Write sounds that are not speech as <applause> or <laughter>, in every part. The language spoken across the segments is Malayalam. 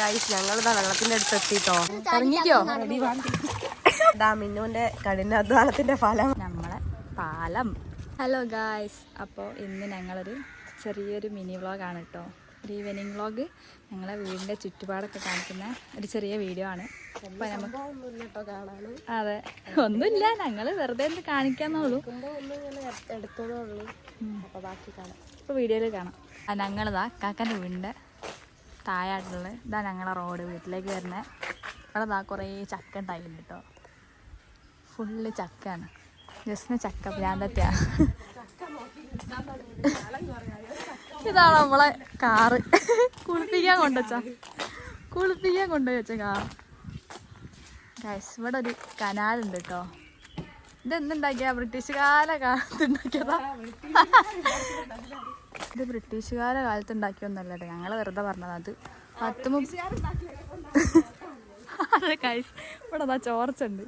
ഗായ്സ് ഞങ്ങൾ വെള്ളത്തിന്റെ അടുത്ത് എത്തിട്ടോ ഇറങ്ങിക്കോ ഡാ മിന്നുവിന്റെ കഠിന അധ്വാനത്തിന്റെ ഫലം. നമ്മളെ പാലം. ഹലോ ഗായ്സ് അപ്പോ ഇന്ന് ഞങ്ങളൊരു ചെറിയൊരു മിനി വ്ളോഗാണ് കേട്ടോ ഒരു ഈവനിങ് വ്ളോഗ് ഞങ്ങളെ വീടിന്റെ ചുറ്റുപാടൊക്കെ കാണിക്കുന്ന ഒരു ചെറിയ വീഡിയോ ആണ്. അപ്പോൾ നമുക്ക് അതെ. ഒന്നുമില്ല. ഞങ്ങൾ വെറുതെ ഒന്ന് കാണിക്കാന്നുള്ളൂ ഇപ്പോൾ വീഡിയോയിൽ കാണാം. ഞങ്ങളിതാ കാക്കന്റെ വീടിന്റെ താഴായിട്ടുള്ള ഇതാ ഞങ്ങളെ റോഡ് വീട്ടിലേക്ക് വരുന്നത് ഇവിടെ ഇതാ കുറേ ചക്ക ഉണ്ടായിരുന്നു കേട്ടോ. ഫുള്ള് ചക്കയാണ്. ജസ്റ്റിന് ചക്ക ഭ്രാന്തത്യാ ഇതാണ് നമ്മളെ കാറ്? കുളിപ്പിക്കാൻ കൊണ്ടുവച്ച. കുളിപ്പിക്കാൻ കൊണ്ടുവച്ച കാർ ഗൈസ് ഇവിടെ ഒരു കനാലുണ്ട് കേട്ടോ. ഇതെന്തുണ്ടാക്കിയ? ബ്രിട്ടീഷുകാല കാലത്ത് ഉണ്ടാക്കിയതാ. ഇത് ബ്രിട്ടീഷുകാര കാലത്ത് ഉണ്ടാക്കിയൊന്നല്ല കേട്ടോ ഞങ്ങൾ വെറുതെ പറഞ്ഞത് അത്. പത്ത് <laughs> അതെ ഇവിടെ അതാ ചോർച്ചുണ്ട്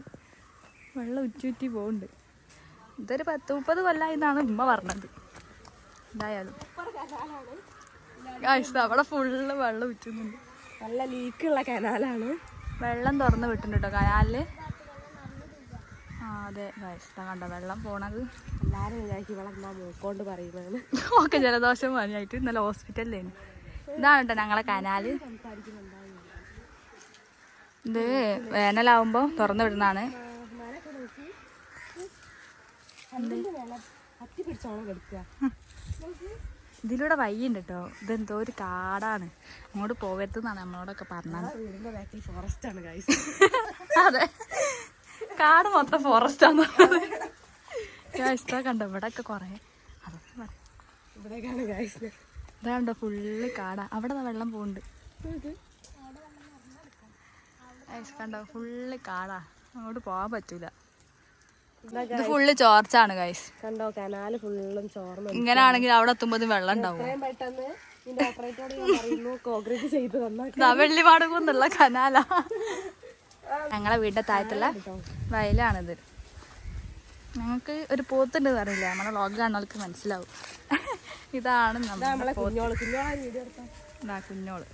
വെള്ളം ഉറ്റി പോകുന്നുണ്ട് ഇതൊരു പത്ത് മുപ്പത് കൊല്ലമായി എന്നാണ് ഉമ്മ പറഞ്ഞത്. എന്തായാലും. അവിടെ ഫുള്ള് വെള്ളം ഉറ്റുന്നുണ്ട്. നല്ല ലീക്കുള്ള കനാലാണ് വെള്ളം തുറന്ന് വിട്ടിട്ടുണ്ട് കേട്ടോ അതെ കണ്ട വെള്ളം പോണത്. എല്ലാരും വിചാരിക്കും വെള്ളം മൂക്കോണ്ട് പറയുന്നത്. ഓക്കെ ജലദോഷം പനിയായിട്ട് ഇന്നലെ ഹോസ്പിറ്റലിലേന് ഇതാണ് കേട്ടോ ഞങ്ങളെ കനാല് ഇത് വേനലാവുമ്പോൾ തുറന്നു വിടുന്നതാണ്. ഇതിലൂടെ വയ്യുണ്ട് കേട്ടോ. ഇതെന്തോ ഒരു കാടാണ്. അങ്ങോട്ട് പോകരുതെന്നാണ് നമ്മളോടൊക്കെ പറഞ്ഞത്. <laughs> അതെ. കാട് മൊത്തം ഫോറസ്റ്റാന്ന് ഇഷ്ട കണ്ടോ ഇവിടെ ഒക്കെ കുറേ ഇവിടേക്കാണ് ഗൈസ് ഇതാണ്ടോ ഫുള്ള് കാടാ. അവിടെ വെള്ളം പോകുന്നുണ്ട് ഗൈസ് കണ്ടോ ഫുള്ള് കാടാ. അങ്ങോട്ട് പോകാൻ പറ്റൂല. ഇത് ഫുള്ള് ചോർച്ചാണ് ഗൈസ് കണ്ടോ കനാല് ഫുള്ളും ഇങ്ങനെ ആണെങ്കിൽ അവിടെ എത്തുമ്പോൾ വെള്ളം ഉണ്ടാവും. പെട്ടെന്ന് വെള്ളിമാടുകുന്നുള്ള കനാലാ. ഞങ്ങളെ വീടിന്റെ താഴത്തുള്ള വയലാണിത്. ഞങ്ങൾക്ക് ഒരു പോത്തുണ്ട് അറിയില്ല. നമ്മുടെ വ്ളോഗ് കാണുന്നവർക്ക് മനസ്സിലാവും. ഇതാണ് നമ്മളെ കുഞ്ഞോൾ. കുഞ്ഞോളെ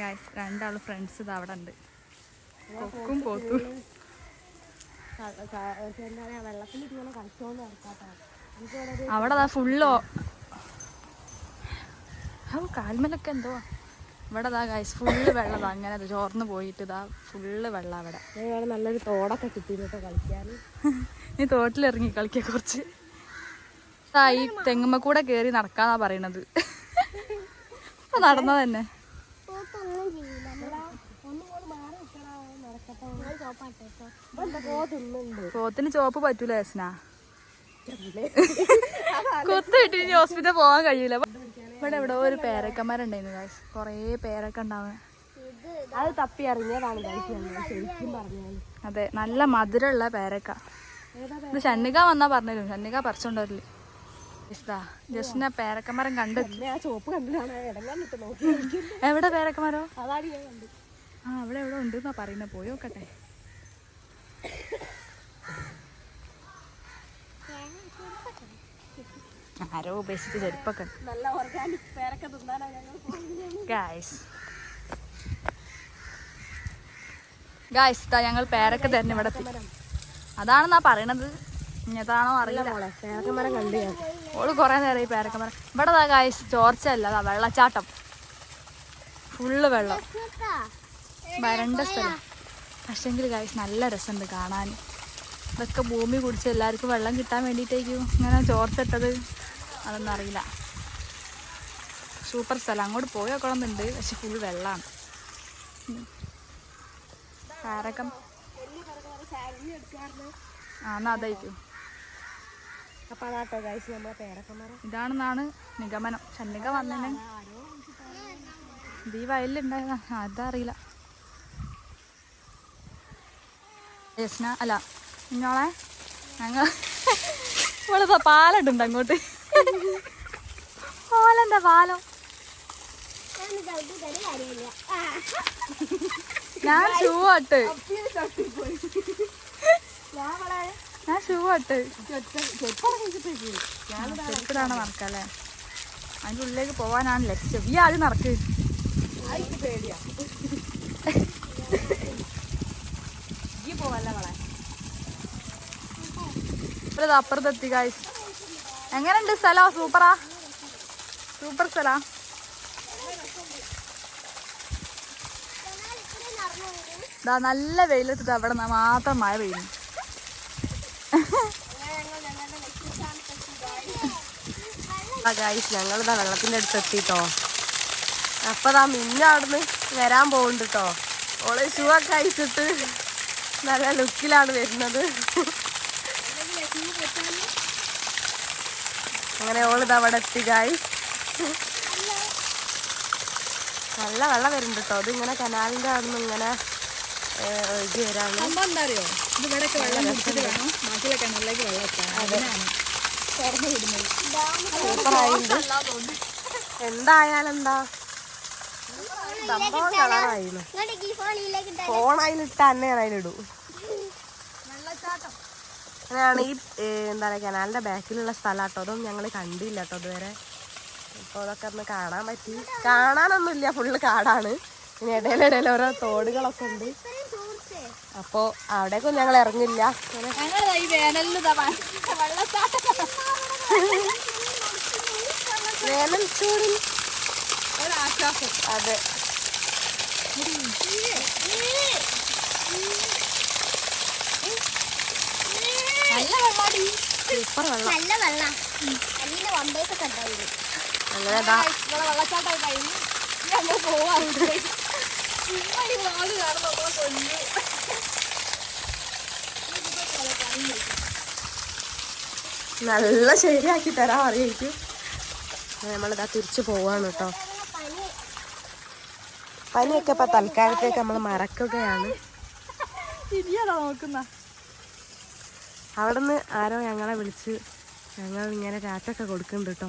ഗായ്സ് രണ്ടാൾ ഫ്രണ്ട്സ് ഇത് അവിടെ ഉണ്ട്. കൊക്കും പോത്തും. അവിടെ ഫുള്ളോ കാൽമലൊക്കെ എന്തോ. ഇവിടെ ഇതാ ഗൈസ് ഫുള്ള് വെള്ളം അങ്ങനെ ചോർന്ന് പോയിട്ട് ഇതാ ഫുള്ള് വെള്ളം അവിടെ. നല്ലൊരു തോടൊക്കെ കിട്ടിയിട്ട് കളിക്കാൻ. <laughs> നീ തോട്ടിലിറങ്ങി കളിക്ക കുറച്ച്. ആ ഈ തെങ്ങുമ്മ കൂടെ കേറി നടക്കാന്നാ പറയണത്. ഇപ്പൊ നടന്നത് തന്നെ. കോത്തിന് പോത്തിന് ചോപ്പ് പറ്റൂല യസ്ന. കൊത്ത് കിട്ടി ഇനി ഹോസ്പിറ്റൽ പോകാൻ കഴിയൂല. ഇവിടെ എവിടെ ഒരു പേരക്കന്മാരുണ്ടായിരുന്നു ഗായ്സ് കൊറേ പേരക്ക ഉണ്ടാവുന്നത് അത് തപ്പി അറിഞ്ഞതാണ് ശരിക്കും പറഞ്ഞാൽ അതെ നല്ല മധുരമുള്ള പേരക്ക. ഇത് ഷണ്ണിക വന്നാ പറഞ്ഞുതരും ഷണ്ണിക പറിച്ചോണ്ടല്ലേ ഇഷ്ടാ ജസ്റ്റിന് പേരക്കമരം കണ്ട് എവിടെ പേരക്കമരോ ആ അവിടെ എവിടെ ഉണ്ട് പറയുന്ന. പറയുന്നത് പോയി നോക്കട്ടെ. ആരോ ഉപേക്ഷിച്ച് ചെരുപ്പൊക്കെ. നല്ല ഓർഗാനിക് പേരൊക്കെ ഗായ്സ് ഗായ്സ് ഇതാ ഞങ്ങൾ പേരൊക്കെ തന്നെ ഇവിടെ. അതാണെന്നാ പറയണത്. ഇഞ്ഞതാണോ അറിയില്ല. പേരക്കമരം കണ്ടു ഓൾ കുറേ നേരം ഈ പേരക്കമരം ഇവിടെ ദാ ഗായ്സ് ചോർച്ചയല്ല അതാ വെള്ളച്ചാട്ടം. ഫുള്ള് വെള്ളം. വരണ്ട സ്ഥലം. പക്ഷെങ്കിൽ ഗായ്സ് നല്ല രസമുണ്ട് കാണാൻ. ഇതൊക്കെ ഭൂമി കുടിച്ച് എല്ലാവർക്കും വെള്ളം കിട്ടാൻ വേണ്ടിയിട്ടേക്കും ഇങ്ങനെ ചോർച്ചിട്ടത് അതൊന്നും അറിയില്ല. സൂപ്പർ സ്ഥലം. അങ്ങോട്ട് പോയി നോക്കണമെന്നുണ്ട് പക്ഷെ ഫുൾ വെള്ളമാണ് കാരക്കം. ആ എന്നാ അതായിരിക്കും. അപ്പൊ അതാട്ടോ കഴിച്ച് നമ്മളെ പേരക്കമരം ഇതാണെന്നാണ് നിഗമനം. ചന്നിക വന്നെ ഇത് ഈ വയലിലുണ്ടായതാ അതറിയില്ല. യസ്ന അല്ല കുഞ്ഞോളെ ഞങ്ങൾ ഇവിടെ പാലുണ്ട് അങ്ങോട്ട്. പാലെന്താ പാലം? ഞാൻ ഷൂ ഇട്ട്. ഞാൻ ഷൂ ഇട്ട്. ചെരുപ്പിടാണ് നടക്കല്ലേ? അതിന്റെ ഉള്ളിലേക്ക് പോവാനാണ് ലക്ഷ്യം. ഈ ആദ്യം നടക്ക്. ഈ പോവല്ല ദാ അപ്പുറത്തെത്തി ഗായ്സ് എങ്ങനെയുണ്ട് സ്ഥലം? സൂപ്പറാ? സൂപ്പർ സ്ഥലാ. ദാ നല്ല വെയിലത്ത് അവിടെ മാത്രം മഴ പെയ്യുന്നു. ഞങ്ങളിതാ വെള്ളത്തിന്റെ അടുത്ത് എത്തിട്ടോ. അപ്പതാ മിന്ന അവിടുന്ന് വരാൻ പോകുന്നുണ്ട് കേട്ടോ ഓൾ ഷൂ ഒക്കെ അയച്ചിട്ട് നല്ല ലുക്കിലാണ് വരുന്നത്. അങ്ങനെ ഓളിത് അവിടെ എത്തിക്കായി നല്ല വെള്ളം വരുന്നുണ്ട് കേട്ടോ അത് ഇങ്ങനെ കനാലിന്റെ അവിടെ നിന്ന് ഇങ്ങനെ ഏ, ഒഴുകി വരാണ് സംഭവം എന്താ അറിയോ? ഇത് ഇവിടെയൊക്കെ വെള്ളം കുടിച്ചിട്ട് വേണം. ബാക്കിയുള്ള കിണറിലേക്ക് വെള്ളം എത്താൻ. അതിനാണ് തുറന്നു വിടുന്നത്. സൂപ്പറായിട്ടുണ്ട് എന്തായാലും എന്താ സംഭവം കളറായിരുന്നു ഫോൺ അതിലിട്ട് തന്നെയാണ് അതിലിടും. അങ്ങനെയാണ് ഈ എന്താ പറയുക കനാലിന്റെ ബാക്കിലുള്ള സ്ഥലം കേട്ടോ അതൊന്നും ഞങ്ങൾ കണ്ടില്ല കേട്ടോ ഇതുവരെ. അപ്പോൾ അതൊക്കെ ഒന്ന് കാണാൻ പറ്റി. കാണാനൊന്നുമില്ല ഫുള്ള് കാടാണ്. ഇനി ഇടയിലിടയിൽ ഓരോ തോടുകളൊക്കെ ഉണ്ട്. അപ്പോൾ അവിടേക്കൊന്നും ഞങ്ങൾ ഇറങ്ങില്ല. വേനൽ ചൂടിൽ. അതെ നല്ല വെള്ളാടി സൂപ്പർ വെള്ളം. നല്ല വെള്ളം ഉണ്ടായിരുന്നു. വെള്ളച്ചാട്ടം കഴിഞ്ഞു ഞങ്ങൾ പോവാ. ശരിയാക്കി തരാൻ അറിയായിരിക്കും നമ്മളിതാ തിരിച്ചു പോവാണ് കേട്ടോ പനി പനിയൊക്കെ ഇപ്പൊ തൽക്കാലത്തേക്ക് നമ്മൾ മറക്കുകയാണ്. ഇനിയാണോ നോക്കുന്ന. അവിടുന്ന് ആരോ ഞങ്ങളെ വിളിച്ച് ഞങ്ങൾ ഇങ്ങനെ രാറ്റൊക്കെ കൊടുക്കുന്നുണ്ട് കേട്ടോ.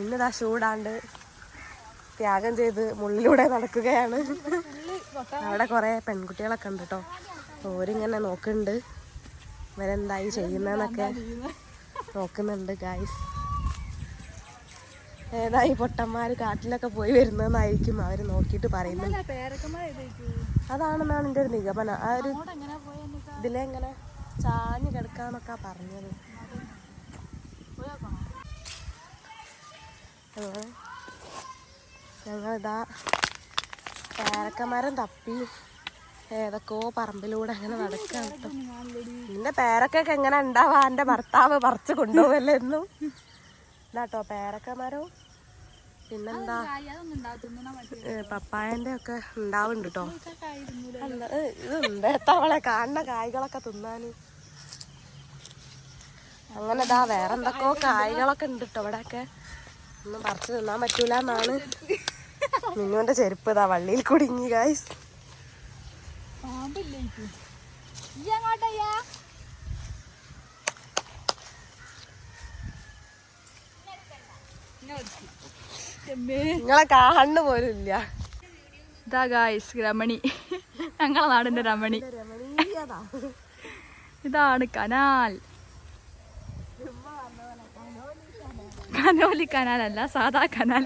ഇന്നിതാ ചൂടാണ്ട് ത്യാഗം ചെയ്ത് മുള്ളിലൂടെ നടക്കുകയാണ്. അവിടെ കുറെ പെൺകുട്ടികളൊക്കെ ഉണ്ട് കേട്ടോ. ഓരിങ്ങനെ നോക്കുന്നുണ്ട്. ഇവരെന്തായി ചെയ്യുന്നതെന്നൊക്കെ നോക്കുന്നുണ്ട് ഗായ്സ് ഏതായി പൊട്ടന്മാര് കാട്ടിലൊക്കെ പോയി വരുന്നതെന്നായിരിക്കും അവർ നോക്കിട്ട് പറയുന്നത്. അതാണെന്നാണ് എന്റെ ഒരു നിഗമനം. ആ ഒരു ഇതിലെങ്ങനെ ചാഞ്ഞു കിടക്കാന്നൊക്കെ പറഞ്ഞത്. ഞങ്ങളിതാ പേരക്കമരം തപ്പി ഏതൊക്കെയോ പറമ്പിലൂടെ അങ്ങനെ നടക്കാം കേട്ടോ നിന്റെ പേരക്കൊക്കെ എങ്ങനെ ഉണ്ടാവാ? എന്റെ ഭർത്താവ് പറിച്ച് കൊണ്ടുപോകല്ലേ എന്നും. ഇതാട്ടോ പേരക്കമരവും പിന്നെന്താ? പപ്പായന്റെ ഒക്കെ ഉണ്ടാവുന്നുണ്ട് കേട്ടോ ഇതുണ്ട് എത്തവളെ കാണുന്ന കായ്കളൊക്കെ തിന്നാന്? അങ്ങനെ ഇതാ വേറെ എന്തൊക്കെയോ കായ്കളൊക്കെ ഉണ്ട് കേട്ടോ ഇവിടെ ഒക്കെ ഒന്നും പറിച്ചു തിന്നാൻ പറ്റൂല എന്നാണ് മിന്നുവിന്റെ ചെരുപ്പ് ഇതാ വള്ളിയിൽ കുടുങ്ങി ഗായ്സ് അങ്ങോട്ടയ്യാ നിങ്ങളെ കാണുന്ന പോലും ഇല്ല. ഇതാ ഗായ്സ് രമണി. ഞങ്ങളെ നാടിന്റെ രമണി. ഇതാണ് കനാൽ. കനോലി കനാലല്ല സാധാ കനാൽ.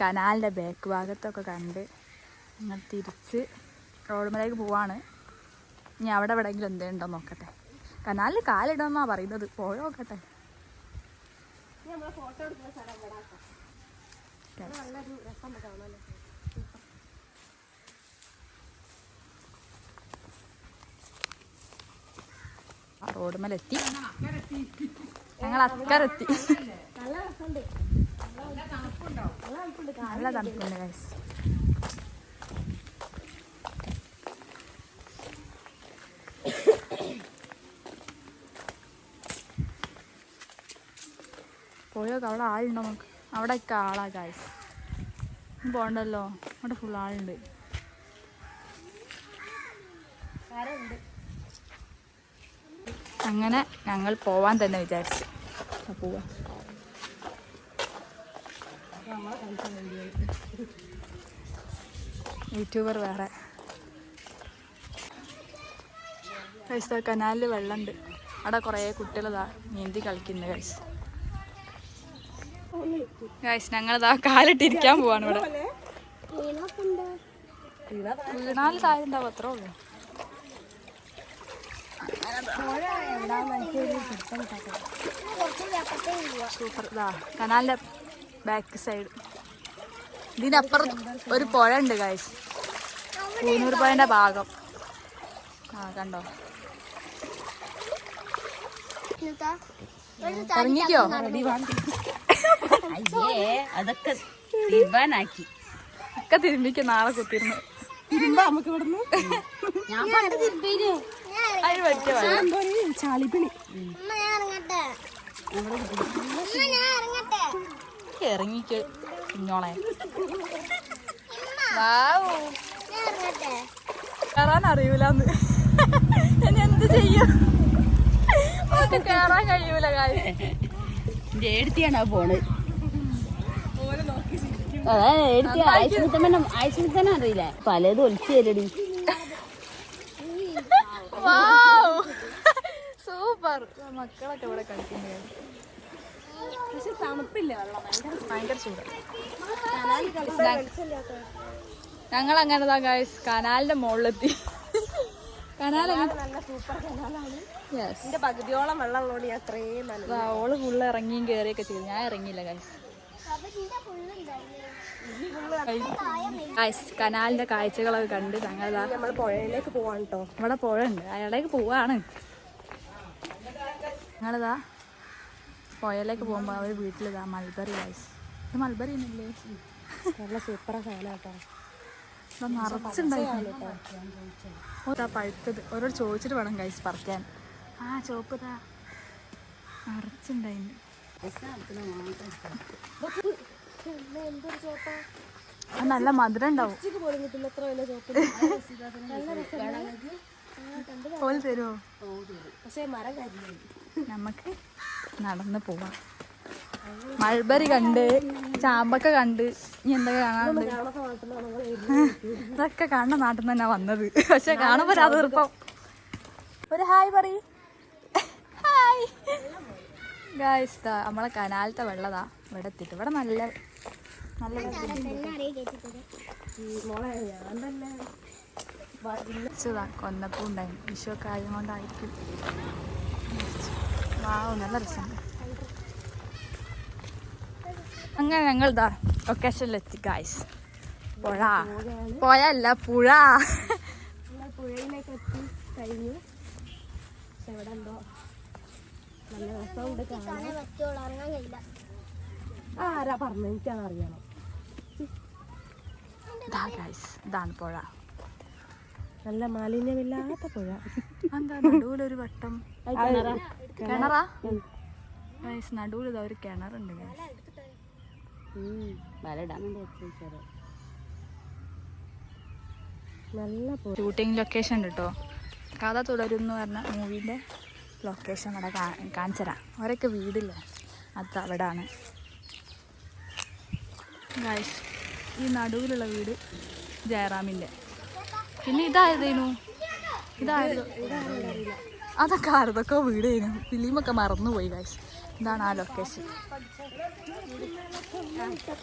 കനാലിന്റെ ബാക്ക് ഭാഗത്തൊക്കെ കണ്ട് ഞങ്ങൾ തിരിച്ച് റോഡുമലേക്ക് പോവാണ്. ഇനി അവിടെ എവിടെയെങ്കിലും എന്തേണ്ടോ നോക്കട്ടെ. കനാലിൽ കാലിടുന്നാ പറയുന്നത്. പോയോ നോക്കട്ടെ റോഡ് മേലെത്തി ഞങ്ങൾ അക്കരെത്തി. നല്ല തണുപ്പുണ്ട് ഗൈസ് പോയോക്ക് അവിടെ ആളുണ്ടോ നമുക്ക് അവിടെ ഒക്കെ ആളാ ഗൈസ് പോണ്ടല്ലോ. അവിടെ ഫുൾ ആളുണ്ട്. അങ്ങനെ ഞങ്ങൾ പോവാൻ തന്നെ വിചാരിച്ചു. പോവാ. യൂട്യൂബർ വേറെ. കനാലിൽ വെള്ളമുണ്ട് അവിടെ കുറേ കുട്ടികളതാ നീന്തി കളിക്കുന്നത് ഗൈസ് ഗൈസ് ഞങ്ങളിതാ കാലിട്ടിരിക്കാൻ പോവാണ് ഇവിടെ. വീണാൽ താഴെ ഉണ്ടാവും അത്രേ ഉള്ളൂ. സൂപ്പർ. ഇതാ കനാലിന്റെ ബാക്ക് സൈഡ് ഇതിനപ്പുറം ഒരു പുഴ ഉണ്ട് ഗൈസ് പൂനൂർ പുഴന്റെ ഭാഗം. ആ കണ്ടോ? ഇറങ്ങിക്കോ? അയ്യേ അതൊക്കെ ഒക്കെ തിരുമ്പിക്ക് നാളെ കുത്തിരുന്നു. തിരുമ്പാ നമുക്ക് ഇവിടുന്ന്? ഞാൻ പണ്ട് ഞാൻ അതിന് ഞാൻ ഞാൻ ഇറങ്ങിക്ക് കുഞ്ഞോളെ. ഞാൻ ഇറങ്ങട്ടെ. കയറാൻ അറിയൂലെന്ന്. ഇനി എന്ത് ചെയ്യും? കയറാൻ കഴിയൂല കാര്യം. എന്റെ ഏടത്തിയാണ് ആ അറിയില്ല? പലതും ഒളിച്ചു തരടി. സൂപ്പർ. മക്കളൊക്കെ ഇവിടെ കളിക്കുന്നത് പക്ഷെ തണുപ്പില്ല വെള്ളം. ഭയങ്കര ഭയങ്കര ചൂട്. ഞങ്ങൾ അങ്ങനെ ഗൈസ് കനാലിന്റെ മുകളിലെത്തി കനാൽ നല്ല സൂപ്പർ കനാലാണ്. യെസ് എന്റെ പകുതിയോളം വെള്ളം ഉള്ളതുകൊണ്ട് ഞാൻ അത്രയും ഓൾ ഫുള്ള് ഇറങ്ങിയും കയറിയൊക്കെ ചെയ്തു. ഞാൻ ഇറങ്ങിയില്ല ഗൈസ് കനാലിന്റെ കാഴ്ചകളൊക്കെ കണ്ട് ഞങ്ങളിതാ നമ്മൾ പുഴയിലേക്ക് പോവാണ് കേട്ടോ ഇവിടെ പുഴ ഉണ്ട് അയാളേക്ക് പോവാണ്. ഞങ്ങളിതാ പുഴയിലേക്ക് പോകുമ്പോൾ അവർ വീട്ടിലിതാ മൽബറി ഗൈസ് ഇത് മൽബറി എന്നല്ലേ നല്ല സാധനം കേട്ടോ പഴുത്തത്. ഓരോട് ചോദിച്ചിട്ട് വേണം ഗൈസ് പറിക്കാൻ. ആ ചോപ്പ് ഇതാ നിറച്ചുണ്ടായിരുന്നു. അത് നല്ല മധുരം ഉണ്ടാവും. പോലും തരുമോ നമുക്ക് നടന്ന് പോവാം. മൾബറി കണ്ട് ചാമ്പക്ക കണ്ട് ഇനി എന്തൊക്കെ കാണാറുണ്ട് ഇതൊക്കെ കാണുന്ന നാട്ടിൽ നിന്ന് തന്നെ വന്നത്. പക്ഷെ കാണുമ്പോ അത് തീർപ്പം ഒരു ഹായ് പറ ഹായ്. ഗായ്സ് നമ്മളെ കനാലത്തെ വെള്ളതാ. ഇവിടെ എത്തിയിട്ട് ഇവിടെ നല്ല നല്ല കൊന്നപ്പൂ ഉണ്ടായിരുന്നു വിഷുവൊക്കെ ആയതുകൊണ്ടായിരിക്കും. വാവ് നല്ല രസം അങ്ങനെ ഞങ്ങൾ ഇതാ ലൊക്കേഷനിലെത്തി ഗായ്സ് പുഴ. പോയല്ല അല്ല പുഴ പുഴയിലേക്ക് എത്തി കഴിഞ്ഞു. പക്ഷെ ഇവിടെ എന്തോ നല്ല രസമുണ്ട് കാണാൻ. പറ്റുള്ളൂ ഇറങ്ങാൻ കഴിയില്ല. ആരാ പറഞ്ഞു എനിക്കത് അറിയണം ഇതാ ഗായ്സ് ഇതാണ് പുഴ. നല്ല മാലിന്യമില്ലാത്ത പുഴ. എന്താ നടുവിലൊരു വട്ടം? കിണറാ? ഗൈസ് നടുവിൽ ഇതാ ഒരു കിണറുണ്ട് ഗൈസ് നല്ല ഷൂട്ടിംഗ് ലൊക്കേഷൻ കേട്ടോ കഥ തുടരുന്നു പറഞ്ഞ മൂവീന്റെ ലൊക്കേഷൻ ഇവിടെ കാണിച്ചരാം. അവരൊക്കെ വീടില്ല? അത് അവിടാണ്. ഗായ്സ് ഈ നടുവിലുള്ള വീട് ജയറാമിന്റെ. പിന്നെ ഇതായതേനു ഇതായത് അതൊക്കെ ആരതൊക്കെ വീടേനു? ഫിലിമൊക്കെ മറന്നുപോയി കാശ് ഇതാണ് ആ ലൊക്കേഷൻ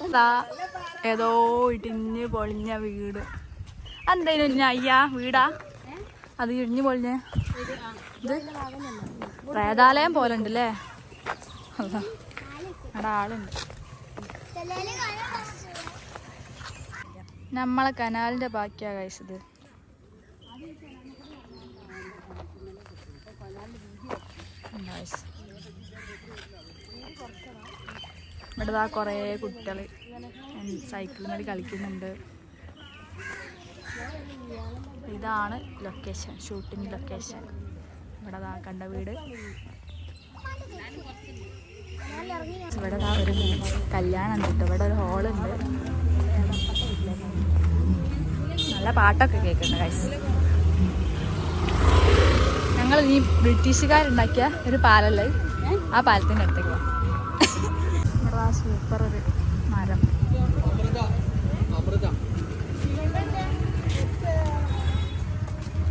അതാ ഏതോ ഇടിഞ്ഞ് പൊളിഞ്ഞ വീട്. എന്തേലും അയ്യാ? വീടാ? അത് ഇടിഞ്ഞ് പൊളിഞ്ഞ? ഇത് പ്രേതാലയം പോലെ ഉണ്ട് അല്ലേ അതാ ആളുണ്ട്. നമ്മളെ കനാലിന്റെ ബാക്കിയാ കഴിച്ചത്. ഇവിടെ ആ കുറേ കുട്ടികൾ സൈക്കിൾ മേടി കളിക്കുന്നുണ്ട്. ഇതാണ് ലൊക്കേഷൻ ഷൂട്ടിംഗ് ലൊക്കേഷൻ ഇവിടെ ദാ കണ്ട വീട്. ഇവിടെ ഒരു കല്യാണം ഉണ്ട് ഇവിടെ ഒരു ഹോളുണ്ട് നല്ല പാട്ടൊക്കെ കേൾക്കുന്നുണ്ട് കൈസ് ഞങ്ങൾ ഈ ബ്രിട്ടീഷുകാരുണ്ടാക്കിയ ഒരു പാലല്ലേ? ആ പാലത്തിന്റെ അടുത്തേക്ക് പോകാം ഇവിടെ ആ സൂപ്പർ ഒരു മരം.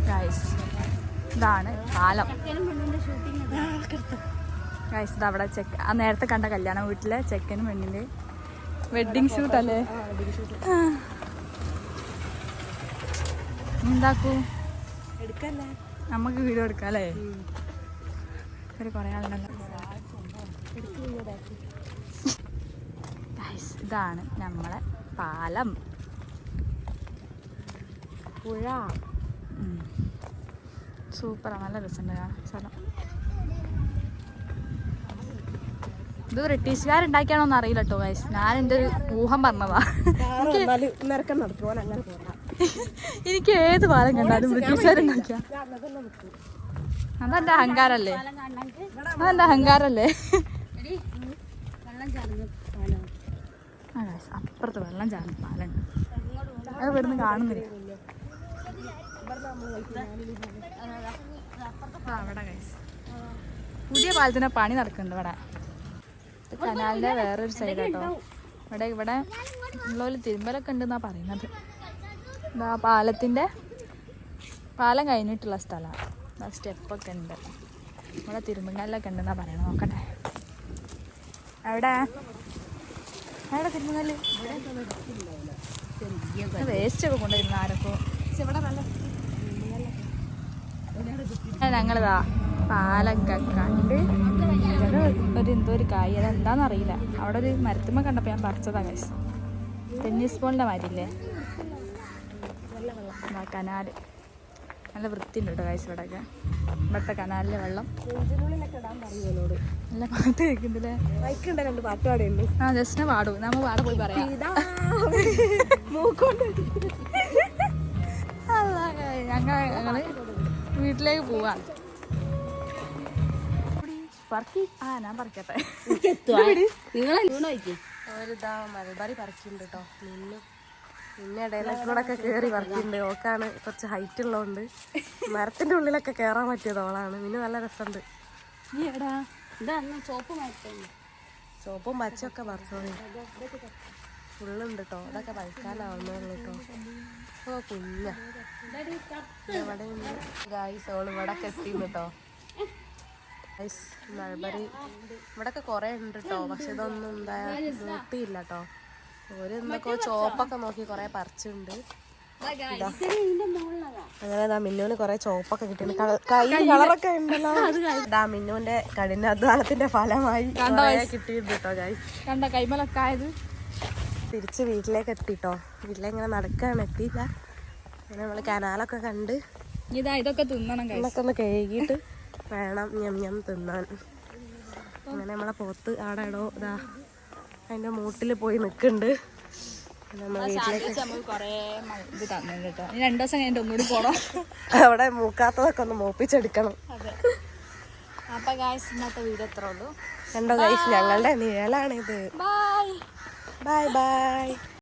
ഗൈസ് ഇതാണ് പാലം. ഗൈസ് ഇത് അവിടെ ചെക്ക് ആ നേരത്തെ കണ്ട കല്യാണം വീട്ടിലെ ചെക്കനും പെണ്ണിന്റെ വെഡിങ് ഷൂട്ട് അല്ലേ? ആ. എന്താക്കൂ? എടുക്കല്ലേ? നമുക്ക് വീഡിയോ എടുക്കാല്ലേ? ഒരു കുറേ ആളുണ്ടല്ലോ. ഇതാണ് നമ്മളെ പാലം. പുഴ. സൂപ്പറാണ് നല്ല രസമുണ്ട് സ്ഥലം. ഇത് ബ്രിട്ടീഷുകാരുണ്ടാക്കിയാണോന്ന് അറിയില്ല കേട്ടോ ഞാൻ എന്റെ ഒരു ഊഹം പറഞ്ഞതാ. കാറ് വന്നാൽ നിരക്കം നടക്കും അങ്ങനെ എനിക്ക് ഏത് പാലം കണ്ടാലും ബ്രിട്ടീഷുകാരുണ്ടാക്കിയ അതെന്താ അഹങ്കാരല്ലേ? അതെന്താ അഹങ്കാരല്ലേ? അപ്പുറത്ത് വെള്ളം ചാർന്ന പാലം. അത് ഇവിടുന്ന് കാണുന്നില്ല. അവിടെ. പുതിയ പാലത്തിന്റെ പണി നടക്കുന്നുണ്ട് ഇവിടെ. കനാലിന്റെ വേറൊരു സൈഡ് കേട്ടോ ഇവിടെ ഇവിടെ ഉള്ളൊരു തിരുമ്പലൊക്കെ ഉണ്ടെന്നാ പറയുന്നത്. ഇതാ പാലത്തിന്റെ പാലം കഴിഞ്ഞിട്ടുള്ള സ്ഥലമാണ് സ്റ്റെപ്പൊക്കെ ഉണ്ട്. ഇവിടെ തിരുമ്പങ്കല്ലൊക്കെ ഉണ്ടെന്നാ പറയണത്. നോക്കട്ടെ. അവിടെ? അവിടെ തിരുമ്പങ്കല്ല് വേസ്റ്റ് ഒക്കെ കൊണ്ടുവരുന്ന ആരൊക്കെ ഞങ്ങളിതാ പാലൊക്കെ കണ്ട് ഇവിടെ ഒരു എന്തോ ഒരു കായ് അത് എന്താണെന്നറിയില്ല അവിടെ ഒരു മരത്തുമ്മ കണ്ടപ്പോൾ ഞാൻ പറിച്ചതാണ് ടെന്നീസ് ബോളിന്റെ മാതിരില്ലേ കനാല് നല്ല വൃത്തിയുണ്ട് കേട്ടോ കാഴ്ച ഇവിടെയൊക്കെ. ഇവിടുത്തെ കനാലിലെ വെള്ളം. നല്ല പാട്ട് കേൾക്കുന്നില്ലേ? രണ്ട് പാട്ടുപാടുണ്ട് ആ ജസ്റ്റിനെ പാടും. നമ്മ പാടെ പോയി പറയാം. അല്ല ഞങ്ങൾ ഞങ്ങൾ വീട്ടിലേക്ക് പോവാ. ആ ഞാൻ പറിക്കട്ടെ. നിങ്ങളെ മലബാറി പറിക്കുന്നുണ്ട് കേട്ടോ നിന്ന്. പിന്നെ ഇടയിലൊക്കെ കൂടെ ഒക്കെ കയറി വർക്കുണ്ട്. ഓക്കാണ്. കുറച്ച് ഹൈറ്റ് ഉള്ളതുകൊണ്ട് മരത്തിന്റെ ഉള്ളിലൊക്കെ കയറാൻ പറ്റിയത് ഓളാണ് പിന്നെ നല്ല രസമുണ്ട് ചോപ്പ് പച്ചയൊക്കെ പറിച്ചോളി. ഫുള്ളുണ്ട് കേട്ടോ അതൊക്കെ പറിക്കാനാവുന്നേ ഉള്ളൂ കേട്ടോ ഓ കുഞ്ഞ. ഇവിടെ ഗായ്സ് ഓൾ ഇവിടെ ഒക്കെ എത്തിയിരുന്നു കേട്ടോ ഗായ്സ് മൾബറി ഇവിടൊക്കെ കുറേ ഉണ്ട് കേട്ടോ പക്ഷെ ഇതൊന്നും എന്താ മൂട്ടിയില്ല കേട്ടോ ഒരു എന്തൊക്കെ ചോപ്പൊക്കെ നോക്കി കുറേ പറിച്ചുണ്ട്. അങ്ങനെ ദാ മിന്നുവിന് കുറെ ചോപ്പൊക്കെ കിട്ടിയിട്ടുണ്ട്. കൈ കളറൊക്കെ ഉണ്ടല്ലോ. <laughs> ദാ മിന്നുവിന്റെ കഠിനാധ്വാനത്തിന്റെ ഫലമായി കിട്ടിയിട്ടുണ്ട് കേട്ടോ കണ്ട കൈമലൊക്കെ ആയത്? തിരിച്ച് വീട്ടിലേക്ക് എത്തിട്ടോ വീട്ടിലെങ്ങനെ നടക്കാണ്. എത്തിയില്ല. അങ്ങനെ നമ്മൾ കനാലൊക്കെ കണ്ട് ഇതാ ഇതൊക്കെ തിന്നണം കൈ എന്നൊക്കെ ഒന്ന് കഴുകിയിട്ട് വേണം ഞം ഞം തിന്നാൻ. അങ്ങനെ നമ്മളെ പോത്ത് ആടെ ഇടോ ഇതാ. അതിന്റെ മൂട്ടിൽ പോയി നിൽക്കുന്നുണ്ട് രണ്ടു അവിടെ മൂക്കാത്തതൊക്കെ ഒന്ന് മൂപ്പിച്ചെടുക്കണം. അതെ. അപ്പൊ ഗായ്സ് ഇന്നത്തെ എത്ര ഉള്ളൂ. കണ്ടോ ഗൈസ് ഞങ്ങളുടെ നിഴലാണിത്. Bye bye bye